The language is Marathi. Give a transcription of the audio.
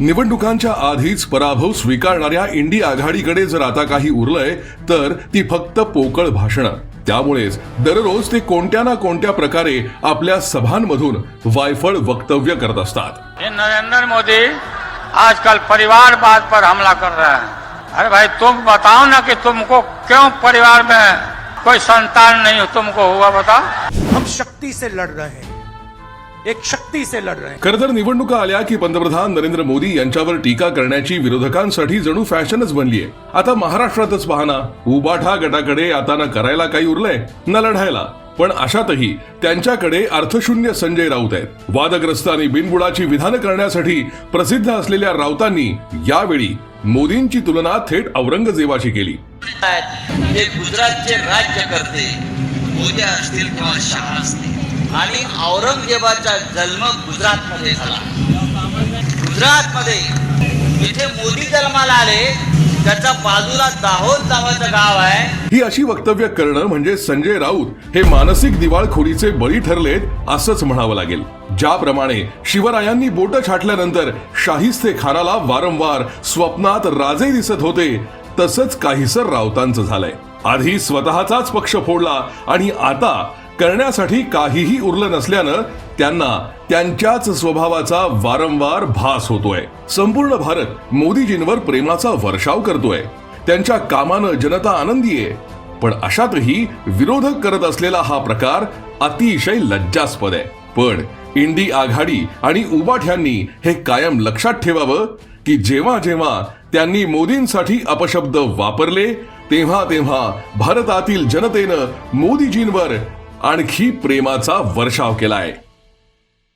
निवडणुकांच्या आधीच पराभव स्वीकारणाऱ्या इंडी आघाडीकडे जर आता काही उरलंय तर ती फक्त पोकळ भाषणं. त्यामुळेच दररोज ते कोणत्या ना कोणत्या प्रकारे आपल्या सभांमधून वायफळ वक्तव्य करत असतात. ये नरेंद्र मोदी आजकल परिवारवाद पर हमला कर रहे हैं। अरे भाई तुम बताओ ना कि तुमको क्यों परिवार में कोई संतान नहीं तुमको हुआ बताओ। हम शक्ति से लड़ रहे हैं। एक शक्ति से लड़ रहे खरं तर निवडणुका आल्या की पंतप्रधान नरेंद्र मोदी यांच्यावर टीका करण्याची विरोधकांसाठी जणू फॅशनच बनलीये. आता महाराष्ट्रातच पाहना उबाठा गटाकडे आता न करायला काही उरलंय न लढायला. पण अशातही त्यांच्याकडे अर्थशून्य संजय राऊत आहेत. वादग्रस्त आणि बिनबुडाची विधानं करण्यासाठी प्रसिद्ध असलेल्या राऊतांनी यावेळी मोदींची तुलना थेट औरंगजेबाशी केली. गुजरातचे राज्यकर्ते मोदी असतील किंवा शहा असतील. आणि औरंगजेबाचा जन्म गुजरातमध्ये झाला. गुजरातमध्ये जिथे मोदी जन्माला आले त्याच्या बाजूला दाहोद नावाचं गाव आहे. ही अशी वक्तव्य करणं म्हणजे संजय राऊत हे मानसिक दिवाळखोरीचे बळी ठरलेत असंच म्हणावं लागेल. ज्याप्रमाणे शिवरायांनी बोट छाटल्यानंतर शाहिस्ते खानाला वारंवार स्वप्नात राजे दिसत होते तसंच काहीसर राऊतांचं झालंय. आधी स्वतःचाच पक्ष फोडला आणि आता करण्यासाठी काहीही उरलं नसल्यानं त्यांना त्यांच्याच स्वभावाचा वारंवार भास होतोय. संपूर्ण भारत मोदीजींवर प्रेमाचा वर्षाव करतोय. त्यांच्या कामानं जनता आनंदी आहे. पण अशातही विरोधक करत असलेला हा प्रकार अतिशय लज्जास्पद आहे. पण इंडी आघाडी आणि उबाठ्यांनी हे कायम लक्षात ठेवावं की जेव्हा जेव्हा त्यांनी मोदींसाठी अपशब्द वापरले तेव्हा तेव्हा भारतातील जनतेनं मोदीजींवर आणखी प्रेमाचा वर्षाव केलाय.